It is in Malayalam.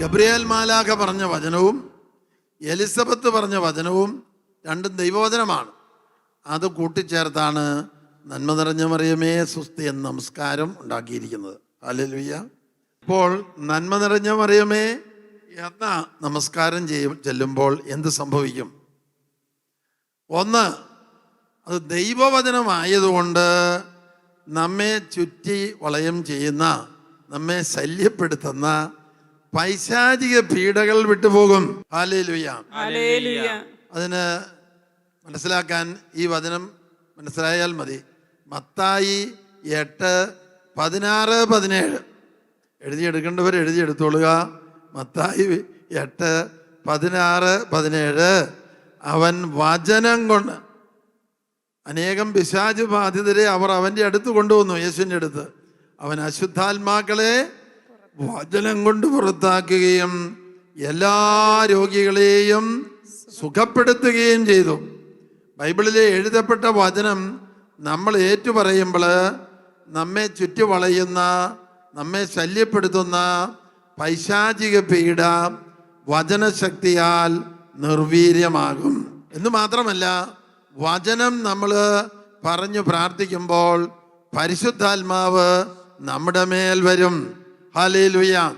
ഗബ്രിയേൽ മാലാഖ പറഞ്ഞ വചനവും എലിസബത്ത് പറഞ്ഞ വചനവും രണ്ടും ദൈവവചനമാണ്. അത് കൂട്ടിച്ചേർത്താണ് നന്മ നിറഞ്ഞ മറിയമേ സുസ്തി എന്ന നമസ്കാരം ഉണ്ടാക്കിയിരിക്കുന്നത്. അല്ലെലുയ്യ ഇപ്പോൾ നന്മ നിറഞ്ഞ മറിയമേ എന്ന നമസ്കാരം ചെയ്യും ചെല്ലുമ്പോൾ എന്ത് സംഭവിക്കും? ഒന്ന് അത് ദൈവവചനമായതുകൊണ്ട് നമ്മെ ചുറ്റി വളയം ചെയ്യുന്ന നമ്മെ ശല്യപ്പെടുത്തുന്ന പൈശാചിക പീഡകൾ വിട്ടുപോകും. അതിന് മനസ്സിലാക്കാൻ ഈ വചനം മനസ്സിലായാൽ മതി. മത്തായി എട്ട് പതിനാറ് പതിനേഴ്. എഴുതിയെടുക്കേണ്ടവർ എഴുതിയെടുത്തോളുക. മത്തായി എട്ട് പതിനാറ് പതിനേഴ്. അവൻ വചനം കൊണ്ട് അനേകം പിശാച് ബാധിതരെ അവർ അവന്റെ അടുത്ത് കൊണ്ടുവന്നു. യേശുവിന്റെ അടുത്ത്. അവൻ അശുദ്ധാത്മാക്കളെ വചനം കൊണ്ട് പുറത്താക്കുകയും എല്ലാ രോഗികളെയും സുഖപ്പെടുത്തുകയും ചെയ്തു. ബൈബിളിലെ എഴുതപ്പെട്ട വചനം നമ്മൾ ഏറ്റുപറയുമ്പോൾ നമ്മെ ചുറ്റി വളയുന്ന നമ്മെ ശല്യപ്പെടുത്തുന്ന പൈശാചിക പീഡ വചനശക്തിയാൽ നിർവീര്യമാകും. എന്ന് മാത്രമല്ല വചനം നമ്മൾ പറഞ്ഞു പ്രാർത്ഥിക്കുമ്പോൾ പരിശുദ്ധാത്മാവ് നമ്മുടെ മേൽ വരും. ஹலே